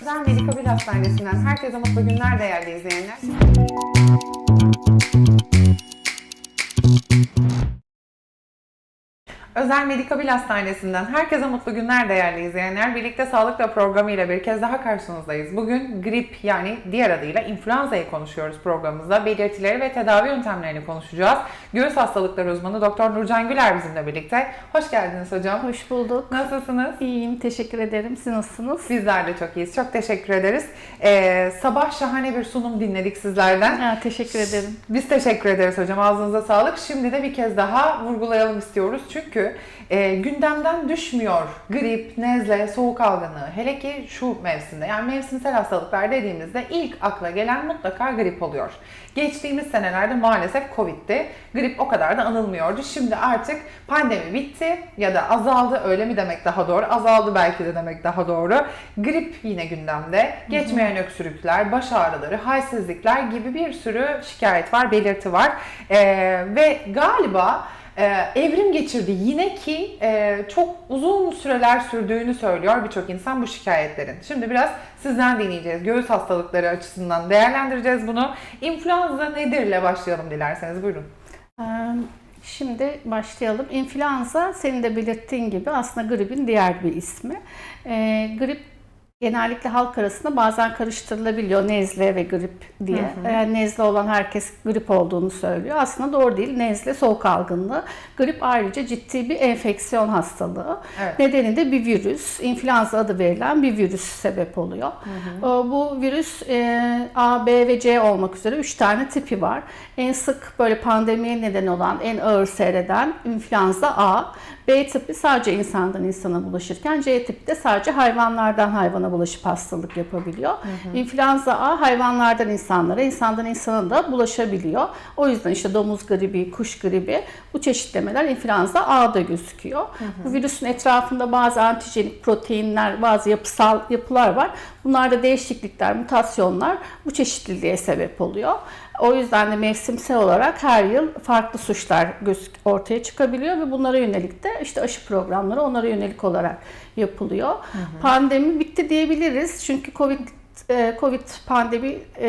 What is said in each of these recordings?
Özel Medikabil Hastanesi'nden herkese mutlu günler değerli izleyenler. Özel Medikabil Hastanesi'nden herkese mutlu günler değerli izleyenler. Birlikte Sağlıkla programı ile bir kez daha karşınızdayız. Bugün grip yani diğer adıyla influenza'yı konuşuyoruz programımızda. Belirtileri ve tedavi yöntemlerini konuşacağız. Göğüs hastalıkları uzmanı Doktor Nurcan Güler bizimle birlikte. Hoş geldiniz hocam. Hoş bulduk. Nasılsınız? İyiyim, teşekkür ederim. Siz nasılsınız? Bizler de çok iyiyiz. Çok teşekkür ederiz. Ee, sabah şahane bir sunum dinledik sizlerden. Ha, teşekkür ederim. Biz teşekkür ederiz hocam. Ağzınıza sağlık. Şimdi de bir kez daha vurgulayalım istiyoruz. Çünkü e, gündemden düşmüyor grip, nezle, soğuk algınlığı. Hele ki şu mevsimde. Yani mevsimsel hastalıklar dediğimizde ilk akla gelen mutlaka grip oluyor. Geçtiğimiz senelerde maalesef Covid'ti. Grip o kadar da anılmıyordu. Şimdi artık pandemi bitti ya da azaldı öyle mi demek daha doğru? Azaldı belki de demek daha doğru. Grip yine gündemde. Geçmeyen öksürükler, baş ağrıları, halsizlikler gibi bir sürü şikayet var, belirti var. Ee, ve galiba evrim geçirdi yine ki e, çok uzun süreler sürdüğünü söylüyor birçok insan bu şikayetlerin. Şimdi biraz sizden dinleyeceğiz. Göğüs hastalıkları açısından değerlendireceğiz bunu. İnfluenza nedirle başlayalım dilerseniz buyurun. Ee, Şimdi başlayalım. İnfluenza senin de belirttiğin gibi aslında gripin diğer bir ismi. Ee, grip genellikle halk arasında bazen karıştırılabiliyor nezle ve grip diye. Eğer nezle olan herkes grip olduğunu söylüyor. Aslında doğru değil. Nezle soğuk algınlığı. Grip ayrıca ciddi bir enfeksiyon hastalığı. Evet. Nedeni de bir virüs. İnfluenza adı verilen bir virüs sebep oluyor. Ee, Bu virüs e, A, B ve C olmak üzere 3 tane tipi var. En sık böyle pandemiye neden olan, en ağır seyreden influenza A. B tipi sadece insandan insana bulaşırken C tipi de sadece hayvanlardan hayvana bulaşıp hastalık yapabiliyor. İnfluenza A hayvanlardan insanlara, insandan insana da bulaşabiliyor. O yüzden işte domuz gribi, kuş gribi bu çeşitlemeler influenza A'da gözüküyor. Bu virüsün etrafında bazı antijenik proteinler, bazı yapısal yapılar var. Bunlarda değişiklikler, mutasyonlar bu çeşitliliğe sebep oluyor. O yüzden de mevsimsel olarak her yıl farklı suçlar ortaya çıkabiliyor ve bunlara yönelik de işte aşı programları onlara yönelik olarak yapılıyor. Pandemi bitti diyebiliriz çünkü Covid e, Covid pandemi e,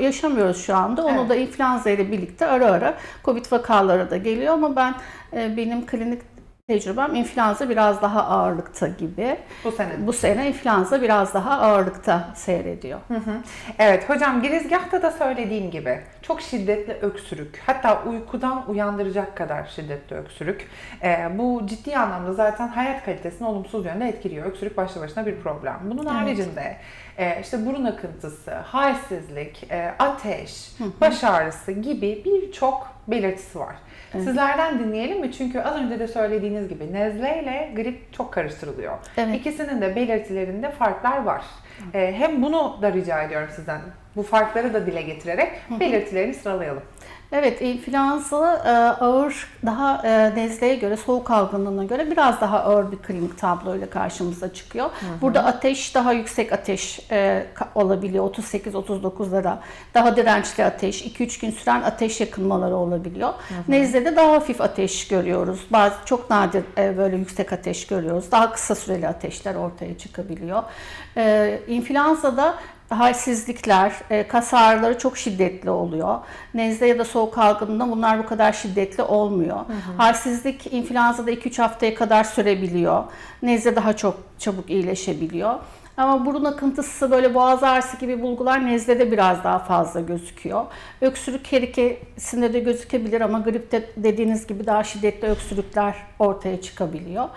yaşamıyoruz şu anda. Onu Evet. da influenza ile birlikte ara ara Covid vakaları da geliyor ama ben e, benim klinik tecrübem influenza biraz daha ağırlıkta gibi. Bu sene. Bu sene influenza biraz daha ağırlıkta seyrediyor. Hı hı. Evet hocam girizgahta da söylediğim gibi çok şiddetli öksürük hatta uykudan uyandıracak kadar şiddetli öksürük Ee, bu ciddi anlamda zaten hayat kalitesini olumsuz yönde etkiliyor. Öksürük başlı başına bir problem. Bunun Evet. haricinde e, işte burun akıntısı, halsizlik, e, ateş, baş ağrısı gibi birçok belirtisi var. Sizlerden dinleyelim mi? Çünkü az önce de söylediğiniz gibi nezle ile grip çok karıştırılıyor. Evet. İkisinin de belirtilerinde farklar var. Ee, hem bunu da rica ediyorum sizden. Bu farkları da dile getirerek belirtilerini sıralayalım. Evet, influenza e, ağır, daha e, nezleye göre, soğuk algınlığına göre biraz daha ağır bir klinik tabloyla karşımıza çıkıyor. Burada ateş, daha yüksek ateş e, olabiliyor, 38-39'lara. Daha dirençli ateş, 2-3 gün süren ateş yakınmaları olabiliyor. Nezlede daha hafif ateş görüyoruz. Bazı çok nadir e, böyle yüksek ateş görüyoruz. Daha kısa süreli ateşler ortaya çıkabiliyor. E, influenza'da halsizlikler, e, kas ağrıları çok şiddetli oluyor. Nezle ya da soğuk algınlığında bunlar bu kadar şiddetli olmuyor. Halsizlik influenza'da 2-3 haftaya kadar sürebiliyor. Nezle daha çok çabuk iyileşebiliyor. Ama burun akıntısı böyle boğaz ağrısı gibi bulgular nezlede biraz daha fazla gözüküyor. Öksürük her ikisinde de gözükebilir ama gripte dediğiniz gibi daha şiddetli öksürükler ortaya çıkabiliyor.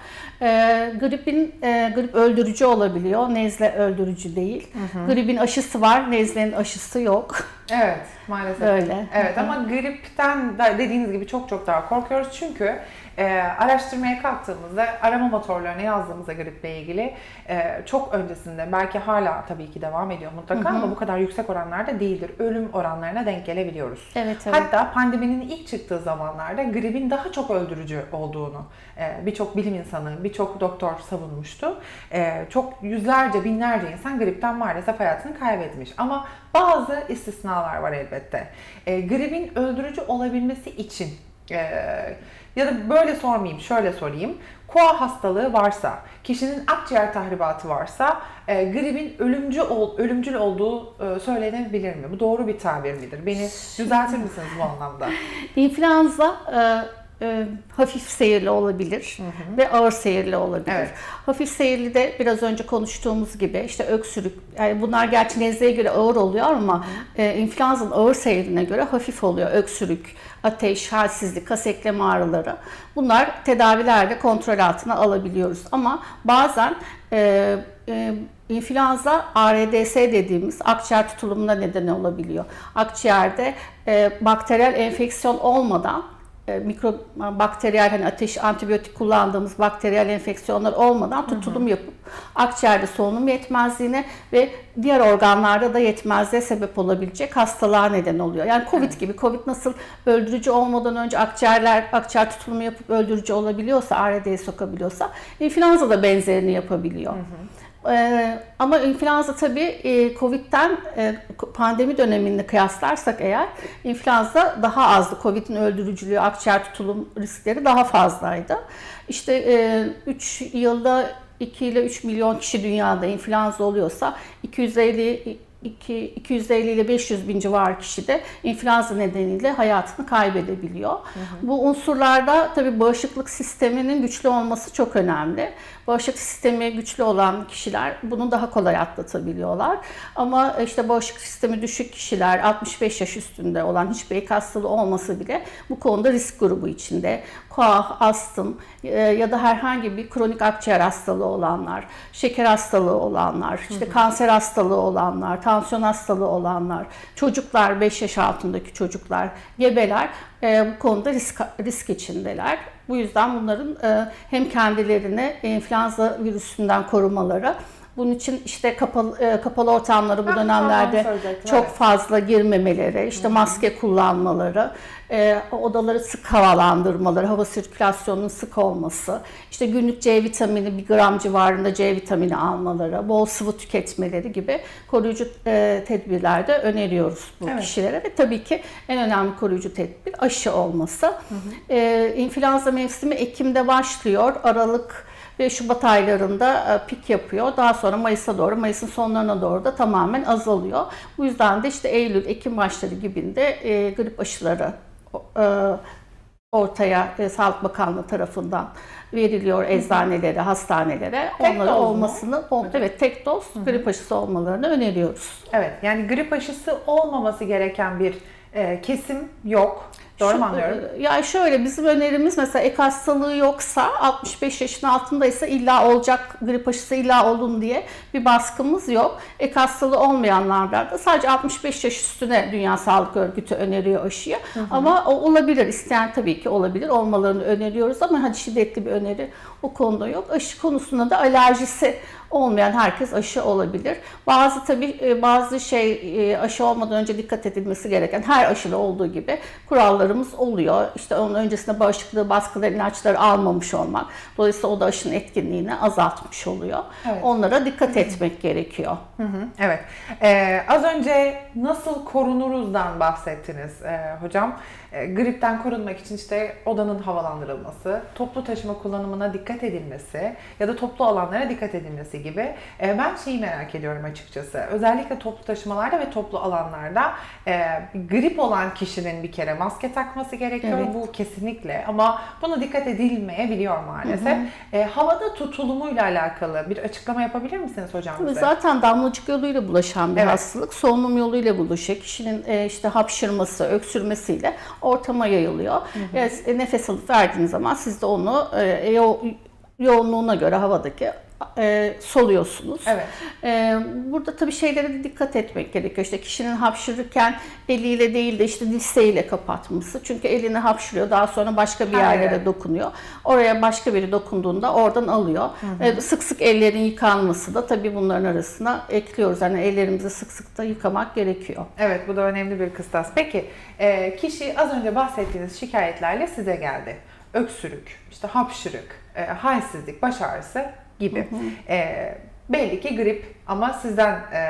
Ee, gripin e, grip öldürücü olabiliyor. Nezle öldürücü değil. Gripin aşısı var, nezlenin aşısı yok. Evet, maalesef. Öyle. Evet ama gripten de dediğiniz gibi çok çok daha korkuyoruz çünkü e, araştırmaya kalktığımızda arama motorlarına yazdığımızda griple ilgili e, çok öncesinde belki hala tabii ki devam ediyor mutlaka ama bu kadar yüksek oranlarda değildir. Ölüm oranlarına denk gelebiliyoruz. Evet, evet. Hatta pandeminin ilk çıktığı zamanlarda gripin daha çok öldürücü olduğunu e, birçok bilim insanı, birçok doktor savunmuştu. E, çok yüzlerce, binlerce insan gripten maalesef hayatını kaybetmiş. Ama bazı istisnalar var elbette. E, gripin öldürücü olabilmesi için e, ya da böyle sormayayım, şöyle sorayım. Koa hastalığı varsa, kişinin akciğer tahribatı varsa e, gripin ölümcü ol, ölümcül olduğu e, söylenebilir mi? Bu doğru bir tabir midir? Beni düzeltir misiniz bu anlamda? İnfluenza e, e, hafif seyirli olabilir ve ağır seyirli olabilir. Evet. Hafif seyirli de biraz önce konuştuğumuz gibi işte öksürük, yani bunlar gerçi nezleye göre ağır oluyor ama e, influenza'nın ağır seyrine göre hafif oluyor. Öksürük, ateş, halsizlik, kas eklem ağrıları. Bunlar tedavilerle kontrol altına alabiliyoruz. Ama bazen e, e, influenza ARDS dediğimiz akciğer tutulumuna neden olabiliyor. Akciğerde e, bakteriyel enfeksiyon olmadan e, mikro bakteriyel hani ateş antibiyotik kullandığımız bakteriyel enfeksiyonlar olmadan tutulum yapıp akciğerde solunum yetmezliğine ve diğer organlarda da yetmezliğe sebep olabilecek hastalığa neden oluyor. Yani Covid gibi Covid nasıl öldürücü olmadan önce akciğerler akciğer tutulumu yapıp öldürücü olabiliyorsa, ARD'ye sokabiliyorsa influenza da benzerini yapabiliyor. Ee, ama influenza tabii e, Covid'den e, pandemi döneminde kıyaslarsak eğer influenza daha azdı. Covid'in öldürücülüğü, akciğer tutulum riskleri daha fazlaydı. İşte 3 yılda 2 ile 3 milyon kişi dünyada influenza oluyorsa 250 2, 250 ile 500 bin civarı kişi de influenza nedeniyle hayatını kaybedebiliyor. Bu unsurlarda tabii bağışıklık sisteminin güçlü olması çok önemli. Bağışıklık sistemi güçlü olan kişiler bunu daha kolay atlatabiliyorlar. Ama işte bağışıklık sistemi düşük kişiler, 65 yaş üstünde olan hiçbir ek hastalığı olmasa bile bu konuda risk grubu içinde. Koah, astım e, ya da herhangi bir kronik akciğer hastalığı olanlar, şeker hastalığı olanlar, işte kanser hastalığı olanlar, tansiyon hastalığı olanlar, çocuklar, 5 yaş altındaki çocuklar, gebeler e, bu konuda risk, risk içindeler. Bu yüzden bunların e, hem kendilerini influenza virüsünden korumaları, bunun için işte kapalı, e, kapalı ortamları bu Ha, dönemlerde çok fazla girmemeleri, işte maske kullanmaları, e, odaları sık havalandırmaları, hava sirkülasyonunun sık olması, işte günlük C vitamini bir gram civarında C vitamini almaları, bol sıvı tüketmeleri gibi koruyucu e, tedbirler de öneriyoruz bu Evet. kişilere. Ve tabii ki en önemli koruyucu tedbir aşı olması. E, influenza mevsimi Ekim'de başlıyor, Aralık ve Şubat aylarında e, pik yapıyor. Daha sonra Mayıs'a doğru, Mayıs'ın sonlarına doğru da tamamen azalıyor. Bu yüzden de işte Eylül, Ekim başları gibinde e, grip aşıları e, ortaya Sağlık Bakanlığı tarafından veriliyor eczanelere, hastanelere. Tek mu? olmasını, o- evet tek doz grip aşısı olmalarını öneriyoruz. Evet, yani grip aşısı olmaması gereken bir e, kesim yok. Doğru mu anlıyorum? Ya şöyle bizim önerimiz mesela ek hastalığı yoksa 65 yaşın altındaysa illa olacak grip aşısı illa olun diye bir baskımız yok. Ek hastalığı olmayanlarda da sadece 65 yaş üstüne Dünya Sağlık Örgütü öneriyor aşıyı. Ama o olabilir. isteyen tabii ki olabilir. Olmalarını öneriyoruz ama hadi şiddetli bir öneri o konuda yok. Aşı konusunda da alerjisi olmayan herkes aşı olabilir. Bazı tabii e, bazı şey e, aşı olmadan önce dikkat edilmesi gereken her aşıda olduğu gibi kurallarımız oluyor. İşte onun öncesinde bağışıklığı baskılayan ilaçları almamış olmak. Dolayısıyla o da aşının etkinliğini azaltmış oluyor. Evet. Onlara dikkat etmek gerekiyor. Hı hı, Evet. Ee, az önce nasıl korunuruzdan bahsettiniz e, hocam. E, gripten korunmak için işte odanın havalandırılması, toplu taşıma kullanımına dikkat edilmesi ya da toplu alanlara dikkat edilmesi gibi. E, ben şeyi merak ediyorum açıkçası. Özellikle toplu taşımalarda ve toplu alanlarda e, grip olan kişinin bir kere maske takması gerekiyor. Evet. Bu kesinlikle ama buna dikkat edilmeyebiliyor maalesef. E, havada tutulumuyla alakalı bir açıklama yapabilir misiniz hocam bize? Zaten damlacık yoluyla bulaşan bir Evet. hastalık. Solunum yoluyla bulaşıyor. Kişinin işte hapşırması, öksürmesiyle ortama yayılıyor. E, nefes alıp verdiğiniz zaman siz de onu e, yoğunluğuna göre havadaki e, soluyorsunuz. Evet. E, burada tabii şeylere de dikkat etmek gerekiyor. İşte kişinin hapşırırken eliyle değil de işte dirseğiyle kapatması. Çünkü elini hapşırıyor daha sonra başka bir yerlere evet. dokunuyor. Oraya başka biri dokunduğunda oradan alıyor. E, sık sık ellerin yıkanması da tabii bunların arasına ekliyoruz. Yani ellerimizi sık sık da yıkamak gerekiyor. Evet bu da önemli bir kıstas. Peki e, kişi az önce bahsettiğiniz şikayetlerle size geldi. Öksürük, işte hapşırık, e, halsizlik, baş ağrısı gibi. E, belli ki grip ama sizden e,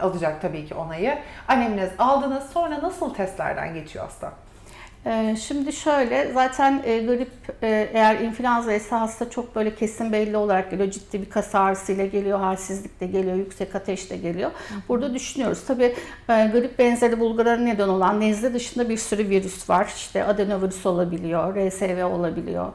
alacak tabii ki onayı. Anemnez aldınız sonra nasıl testlerden geçiyor hasta? Ee, Şimdi şöyle zaten e, grip e, eğer influenza ise hasta çok böyle kesin belli olarak geliyor. Ciddi bir kas ağrısıyla geliyor, halsizlikle geliyor, yüksek ateşle geliyor. Burada düşünüyoruz. Tabii e, grip benzeri bulgulara neden olan nezle dışında bir sürü virüs var. İşte adenovirüs olabiliyor, RSV olabiliyor,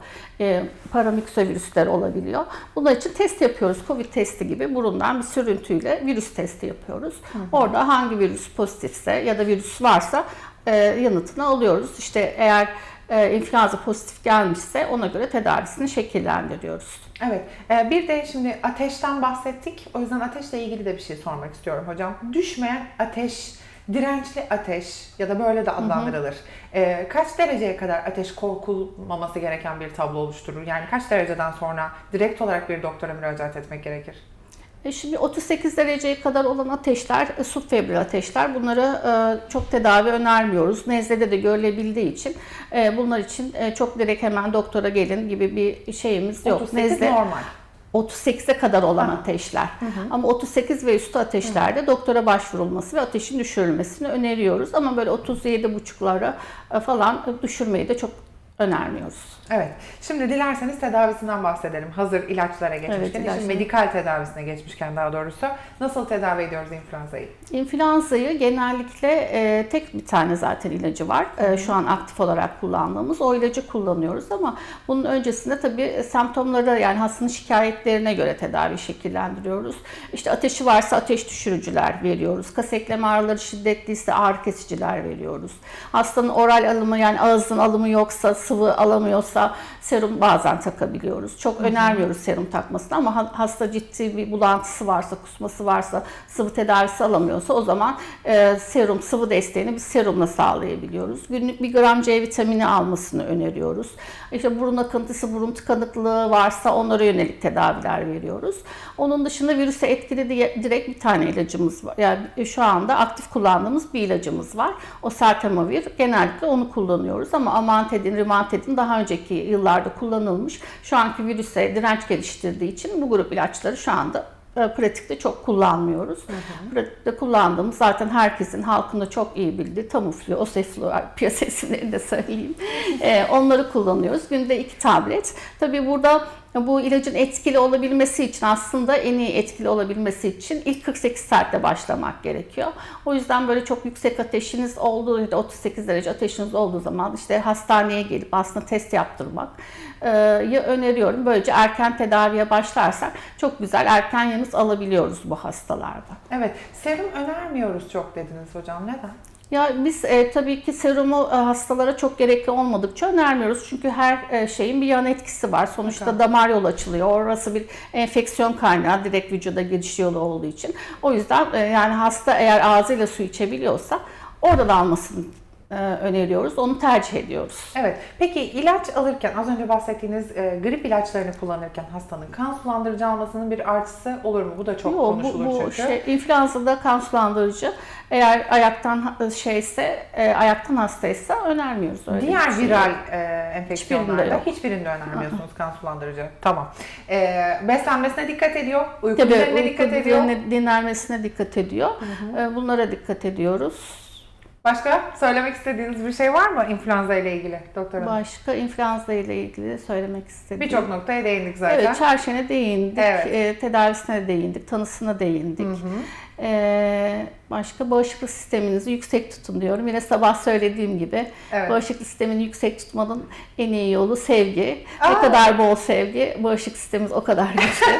paramiksovirüsler olabiliyor. Bunlar için test yapıyoruz. Covid testi gibi burundan bir sürüntüyle virüs testi yapıyoruz. Orada hangi virüs pozitifse ya da virüs varsa e, yanıtını alıyoruz. İşte eğer e, influenza pozitif gelmişse ona göre tedavisini şekillendiriyoruz. Evet. Ee, bir de şimdi ateşten bahsettik. O yüzden ateşle ilgili de bir şey sormak istiyorum hocam. Düşmeyen ateş, dirençli ateş ya da böyle de adlandırılır. Ee, kaç dereceye kadar ateş korkulmaması gereken bir tablo oluşturur? Yani kaç dereceden sonra direkt olarak bir doktora müracaat etmek gerekir? E şimdi 38 dereceye kadar olan ateşler, e, subfebril ateşler bunları e, çok tedavi önermiyoruz. Nezlede de görülebildiği için bunlar için çok direkt hemen doktora gelin gibi bir şeyimiz yok. 38 normal. 38'e kadar olan Ha. ateşler. Ama 38 ve üstü ateşlerde doktora başvurulması ve ateşin düşürülmesini öneriyoruz. Ama böyle 37,5'lara e, falan düşürmeyi de çok önermiyoruz. Evet. Şimdi dilerseniz tedavisinden bahsedelim. Hazır ilaçlara geçmişken, Evet, işin ilaçlara. medikal tedavisine geçmişken daha doğrusu. Nasıl tedavi ediyoruz influenza'yı? İnfluenza'yı genellikle e, tek bir tane zaten ilacı var. E, şu an aktif olarak kullandığımız. O ilacı kullanıyoruz ama bunun öncesinde tabii semptomları yani hastanın şikayetlerine göre tedavi şekillendiriyoruz. İşte ateşi varsa ateş düşürücüler veriyoruz. Kas eklem ağrıları şiddetliyse ağrı kesiciler veriyoruz. Hastanın oral alımı yani ağızın alımı yoksa, sıvı alamıyorsa serum bazen takabiliyoruz. Çok önermiyoruz serum takmasını ama ha- hasta ciddi bir bulantısı varsa, kusması varsa, sıvı tedavisi alamıyorsa o zaman e, serum, sıvı desteğini biz serumla sağlayabiliyoruz. Günlük bir gram C vitamini almasını öneriyoruz. İşte burun akıntısı, burun tıkanıklığı varsa onlara yönelik tedaviler veriyoruz. Onun dışında virüse etkili diye direkt bir tane ilacımız var. Yani şu anda aktif kullandığımız bir ilacımız var. O sertemavir. Genellikle onu kullanıyoruz ama amantedin, rimantedin daha önceki yıllarda kullanılmış. Şu anki virüse direnç geliştirdiği için bu grup ilaçları şu anda e, pratikte çok kullanmıyoruz. Pratikte kullandığımız zaten herkesin halkında çok iyi bildiği Tamiflu, Oseflu, piyasa isimlerini de söyleyeyim. E, onları kullanıyoruz. Günde iki tablet. Tabii burada bu ilacın etkili olabilmesi için aslında en iyi etkili olabilmesi için ilk 48 saatte başlamak gerekiyor. O yüzden böyle çok yüksek ateşiniz olduğu ya da 38 derece ateşiniz olduğu zaman işte hastaneye gelip aslında test yaptırmak e, ya öneriyorum. Böylece erken tedaviye başlarsak çok güzel erken yanıt alabiliyoruz bu hastalarda. Evet. Serum önermiyoruz çok dediniz hocam. Neden? Ya biz e, tabii ki serumu e, hastalara çok gerekli olmadıkça önermiyoruz. Çünkü her e, şeyin bir yan etkisi var. Sonuçta Tabii. damar yolu açılıyor. Orası bir enfeksiyon kaynağı direkt vücuda giriş yolu olduğu için. O yüzden e, yani hasta eğer ağzıyla su içebiliyorsa oradan almasını e, öneriyoruz. Onu tercih ediyoruz. Evet. Peki ilaç alırken az önce bahsettiğiniz e, grip ilaçlarını kullanırken hastanın kan sulandırıcı almasının bir artısı olur mu? Bu da çok Yo, bu, konuşulur bu çünkü. şey influenza'da kan sulandırıcı eğer ayaktan ha- şeyse e, ayaktan hastaysa önermiyoruz öyle Diğer bir şey. viral e, enfeksiyonlarda yok. hiçbirinde önermiyorsunuz kan sulandırıcı. Tamam. E, beslenmesine dikkat ediyor, uyku Tabii düzenine uyku dikkat ediyor. dinlenmesine dikkat ediyor. E, Bunlara dikkat ediyoruz. Başka söylemek istediğiniz bir şey var mı influenza ile ilgili doktor hanım? Başka influenza ile ilgili söylemek istediğim. Birçok noktaya değindik zaten. Evet, çarşene değindik, Evet. e, tedavisine değindik, tanısına değindik. E, başka bağışıklık sisteminizi yüksek tutun diyorum. Yine sabah söylediğim gibi Evet. bağışıklık sistemini yüksek tutmanın en iyi yolu sevgi. Aa! Ne kadar bol sevgi, bağışıklık sistemimiz o kadar güçlü.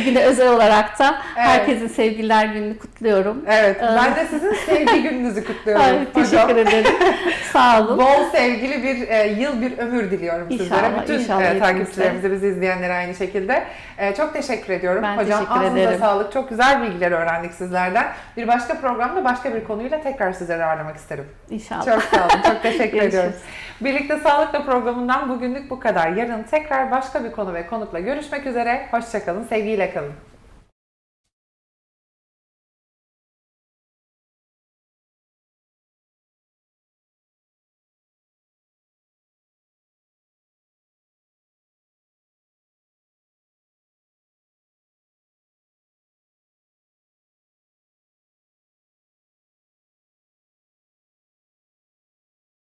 Bugüne özel olarak da Evet. herkesin sevgililer gününü kutluyorum. Evet, Ee, ben de sizin sevgi gününüzü kutluyorum. Ay, hocam. teşekkür ederim. Sağ olun. Bol sevgili bir e, yıl, bir ömür diliyorum sizlere. İnşallah, Bütün inşallah e, takipçilerimize, bizi izleyenlere aynı şekilde. E, çok teşekkür ediyorum. Ben Hocam teşekkür ederim. sağlık. Çok güzel bilgiler öğrendik sizlerden. Bir başka programda başka bir konuyla tekrar sizleri ağırlamak isterim. İnşallah. Çok sağ olun. Çok teşekkür ediyorum. Birlikte Sağlıkla programından bugünlük bu kadar. Yarın tekrar başka bir konu ve konukla görüşmek üzere. Hoşçakalın. Sevgiyle kalın.